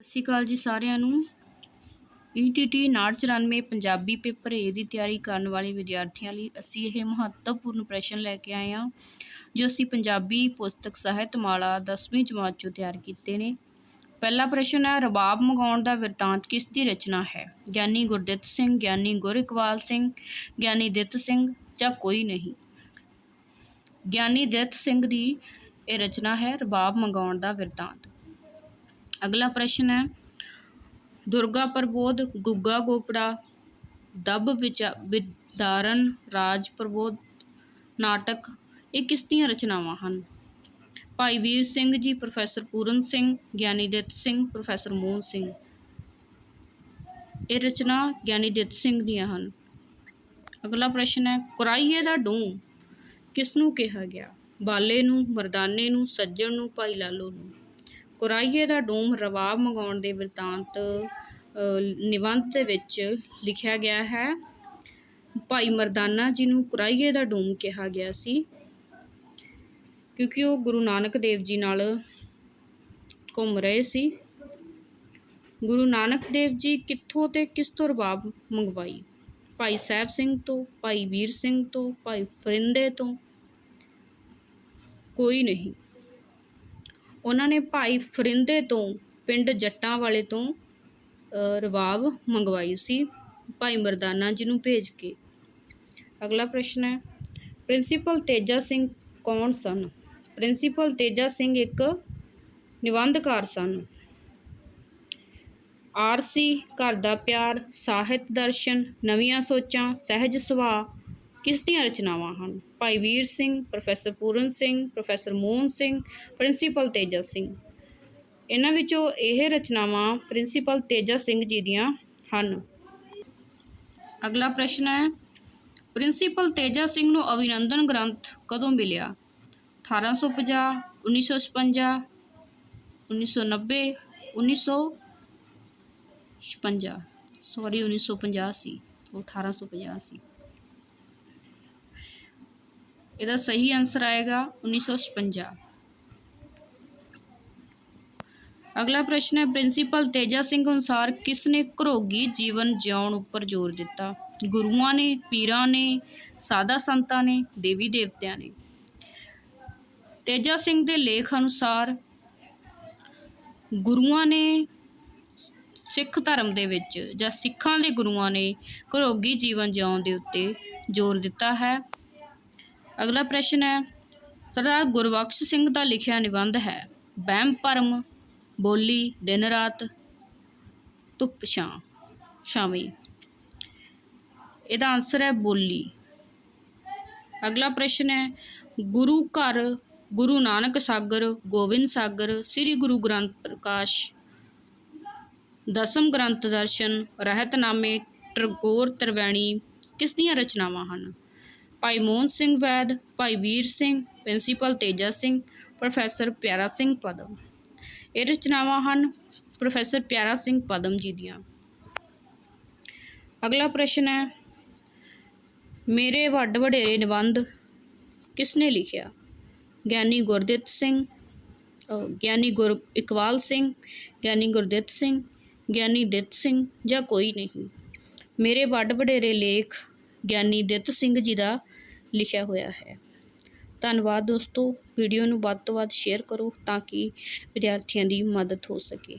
ਸਤਿ ਸ਼੍ਰੀ ਅਕਾਲ ਜੀ ਸਾਰਿਆਂ ਨੂੰ। ETT 994 ਪੰਜਾਬੀ ਪੇਪਰ ਏ ਦੀ ਤਿਆਰੀ ਕਰਨ ਵਾਲੇ ਵਿਦਿਆਰਥੀਆਂ ਲਈ ਅਸੀਂ ਇਹ ਮਹੱਤਵਪੂਰਨ ਪ੍ਰਸ਼ਨ ਲੈ ਕੇ ਆਏ ਹਾਂ, ਜੋ ਅਸੀਂ ਪੰਜਾਬੀ ਪੁਸਤਕ ਸਾਹਿਤ ਮਾਲਾ 10ਵੀਂ ਜਮਾਤ ਚੋਂ ਤਿਆਰ ਕੀਤੇ ਨੇ। ਪਹਿਲਾ ਪ੍ਰਸ਼ਨ ਹੈ, ਰਬਾਬ ਮਗਾਉਣ ਦਾ ਬਿਰਤਾਂਤ ਕਿਸ ਦੀ ਰਚਨਾ ਹੈ? ਗਿਆਨੀ ਗੁਰਦਿੱਤ ਸਿੰਘ, ਗਿਆਨੀ ਗੁਰਿਕਵਾਲ ਸਿੰਘ, ਗਿਆਨੀ ਦਿੱਤ ਸਿੰਘ ਜਾਂ ਕੋਈ ਨਹੀਂ? ਗਿਆਨੀ ਦਿੱਤ ਸਿੰਘ ਦੀ ਇਹ ਰਚਨਾ ਹੈ, ਰਬਾਬ ਮੰਗਾਉਣ ਦਾ ਬਿਰਤਾਂਤ ਅਗਲਾ ਪ੍ਰਸ਼ਨ ਹੈ, ਦੁਰਗਾ ਪ੍ਰਬੋਧ ਗੁੱਗਾ ਗੋਪੜਾ, ਦਬ ਵਿਚਾ, ਵਿਦਾਰਨ ਰਾਜ ਪ੍ਰਬੋਧ ਨਾਟਕ, ਇਹ ਕਿਸ ਦੀਆਂ ਰਚਨਾਵਾਂ ਹਨ? Bhai Vir Singh ji, professor Puran Singh, Giani Ditt Singh, professor Mohan Singh. ਇਹ ਰਚਨਾ ਗਿਆਨੀ ਦਿੱਤ ਸਿੰਘ ਦੀਆਂ ਹਨ। ਅਗਲਾ ਪ੍ਰਸ਼ਨ ਹੈ, ਕੁਰਾਈਏ ਦਾ ਡੂੰ ਕਿਸ ਨੂੰ ਕਿਹਾ ਗਿਆ? ਬਾਲੇ ਨੂੰ, ਮਰਦਾਨੇ ਨੂੰ, ਸੱਜਣ ਨੂੰ, ਭਾਈ ਲਾਲੋ ਨੂੰ। ਕੁਰਾਈਏ ਦਾ ਡੂਮ ਰਵਾਬ ਮੰਗਾਉਣ ਦੇ ਵਰਤਾਂਤ ਨਿਬੰਧ ਦੇ ਵਿੱਚ ਲਿਖਿਆ ਗਿਆ ਹੈ, ਭਾਈ ਮਰਦਾਨਾ ਜੀ ਨੂੰ ਕੁਰਾਈਏ ਦਾ ਡੂਮ ਕਿਹਾ ਗਿਆ ਸੀ, ਕਿਉਂਕਿ ਉਹ ਗੁਰੂ ਨਾਨਕ ਦੇਵ ਜੀ ਨਾਲ ਘੁੰਮ ਰਹੇ ਸੀ। ਗੁਰੂ ਨਾਨਕ ਦੇਵ ਜੀ ਕਿੱਥੋਂ ਤੇ ਕਿਸ ਤੋਂ ਰਬਾਬ ਮੰਗਵਾਈ? ਭਾਈ ਸਾਹਿਬ ਸਿੰਘ ਤੋਂ, ਭਾਈ ਵੀਰ ਸਿੰਘ ਤੋਂ, ਭਾਈ ਫਰਿੰਦੇ ਤੋਂ? ਕੋਈ ਨਹੀਂ। ਉਹਨਾਂ ਨੇ ਭਾਈ ਫਰਿੰਦੇ ਤੋਂ, ਪਿੰਡ ਜੱਟਾਂ ਵਾਲੇ ਤੋਂ ਰਵਾਬ ਮੰਗਵਾਈ ਸੀ ਭਾਈ ਮਰਦਾਨਾ ਜੀ ਨੂੰ ਭੇਜ ਕੇ। ਅਗਲਾ ਪ੍ਰਸ਼ਨ ਹੈ, ਪ੍ਰਿੰਸੀਪਲ ਤੇਜਾ ਸਿੰਘ ਕੌਣ ਸਨ? ਪ੍ਰਿੰਸੀਪਲ ਤੇਜਾ ਸਿੰਘ ਇੱਕ ਨਿਬੰਧਕਾਰ ਸਨ। ਆਰਸੀ, ਘਰ ਦਾ ਪਿਆਰ, ਸਾਹਿਤ ਦਰਸ਼ਨ, ਨਵੀਆਂ ਸੋਚਾਂ, ਸਹਿਜ ਸੁਭਾਅ ਕਿਸ ਦੀਆਂ ਰਚਨਾਵਾਂ ਹਨ? Bhai Vir Singh, professor Puran Singh, professor Mohan Singh, principal Teja Singh. ਇਹਨਾਂ ਵਿੱਚੋਂ ਇਹ ਰਚਨਾਵਾਂ ਪ੍ਰਿੰਸੀਪਲ ਤੇਜਾ ਸਿੰਘ ਜੀ ਦੀਆਂ ਹਨ। ਅਗਲਾ ਪ੍ਰਸ਼ਨ ਹੈ, ਪ੍ਰਿੰਸੀਪਲ ਤੇਜਾ ਸਿੰਘ ਨੂੰ ਅਭਿਨੰਦਨ ਗ੍ਰੰਥ ਕਦੋਂ ਮਿਲਿਆ? 1850 1956 1990 1956 ਸੌਰੀ 1950 ਸੀ ਉਹ 1850 ਸੀ। ਇਹਦਾ ਸਹੀ ਆਨਸਰ ਆਏਗਾ 1956 ਅਗਲਾ ਪ੍ਰਸ਼ਨ ਹੈ, ਪ੍ਰਿੰਸੀਪਲ ਤੇਜਾ ਸਿੰਘ ਅਨੁਸਾਰ ਕਿਸ ਨੇ ਘਰੋਗੀ ਜੀਵਨ ਜਿਉਣ ਉੱਪਰ ਜ਼ੋਰ ਦਿੱਤਾ? ਗੁਰੂਆਂ ਨੇ, ਪੀਰਾਂ ਨੇ ਸਾਦਾ ਸੰਤਾਂ ਨੇ, ਦੇਵੀ ਦੇਵਤਿਆਂ ਨੇ? ਤੇਜਾ ਸਿੰਘ ਦੇ ਲੇਖ ਅਨੁਸਾਰ ਗੁਰੂਆਂ ਨੇ ਸਿੱਖ ਧਰਮ ਦੇ ਵਿੱਚ ਜਾਂ ਸਿੱਖਾਂ ਦੇ ਗੁਰੂਆਂ ਨੇ ਘਰੋਗੀ ਜੀਵਨ ਜਿਉਣ ਦੇ ਉੱਤੇ ਜ਼ੋਰ ਦਿੱਤਾ ਹੈ। ਅਗਲਾ ਪ੍ਰਸ਼ਨ ਹੈ, ਸਰਦਾਰ ਗੁਰਬਖਸ਼ ਸਿੰਘ ਦਾ ਲਿਖਿਆ ਨਿਬੰਧ ਹੈ, ਵਹਿਮ ਭਰਮ, ਬੋਲੀ, ਦਿਨ ਰਾਤ, ਧੁੱਪ ਛਾਂ, ਛਾਵੇਂ। ਇਹਦਾ ਆਨਸਰ ਹੈ ਬੋਲੀ। ਅਗਲਾ ਪ੍ਰਸ਼ਨ ਹੈ, ਗੁਰੂ ਘਰ, ਗੁਰੂ ਨਾਨਕ ਸਾਗਰ, ਗੋਬਿੰਦ ਸਾਗਰ, ਸ੍ਰੀ ਗੁਰੂ ਗ੍ਰੰਥ ਪ੍ਰਕਾਸ਼, ਦਸਮ ਗ੍ਰੰਥ ਦਰਸ਼ਨ, ਰਹਿਤਨਾਮੇ, ਟਰਗੋਰ ਤਰਵੈਣੀ ਕਿਸ ਦੀਆਂ ਰਚਨਾਵਾਂ ਹਨ? ਭਾਈ ਮੋਹਨ ਸਿੰਘ ਵੈਦ ਭਾਈ ਵੀਰ ਸਿੰਘ ਪ੍ਰਿੰਸੀਪਲ ਤੇਜਾ ਸਿੰਘ ਪ੍ਰੋਫੈਸਰ ਪਿਆਰਾ ਸਿੰਘ ਪਦਮ ਇਹ ਰਚਨਾਵਾਂ ਹਨ ਪ੍ਰੋਫੈਸਰ ਪਿਆਰਾ ਸਿੰਘ ਪਦਮ ਜੀ ਦੀਆਂ। ਅਗਲਾ ਪ੍ਰਸ਼ਨ ਹੈ ਮੇਰੇ ਵੱਡ ਵਡੇਰੇ ਨਿਬੰਧ ਕਿਸ ਨੇ ਲਿਖਿਆ? ਗਿਆਨੀ ਗੁਰਦਿੱਤ ਸਿੰਘ ਅ, ਗਿਆਨੀ ਗੁਰ ਇਕਬਾਲ ਸਿੰਘ ਗਿਆਨੀ ਗੁਰਦਿੱਤ ਸਿੰਘ ਗਿਆਨੀ ਦਿੱਤ ਸਿੰਘ ਜਾਂ ਕੋਈ ਨਹੀਂ। ਮੇਰੇ ਵੱਡ ਵਡੇਰੇ ਲੇਖ ਗਿਆਨੀ ਦਿੱਤ ਸਿੰਘ ਜੀ ਦਾ ਲਿਖਿਆ ਹੋਇਆ ਹੈ। ਧੰਨਵਾਦ ਦੋਸਤੋ ਵੀਡੀਓ ਨੂੰ ਵੱਧ ਤੋਂ ਵੱਧ ਸ਼ੇਅਰ ਕਰੋ ਤਾਂ ਕਿ ਵਿਦਿਆਰਥੀਆਂ ਦੀ ਮਦਦ ਹੋ ਸਕੇ।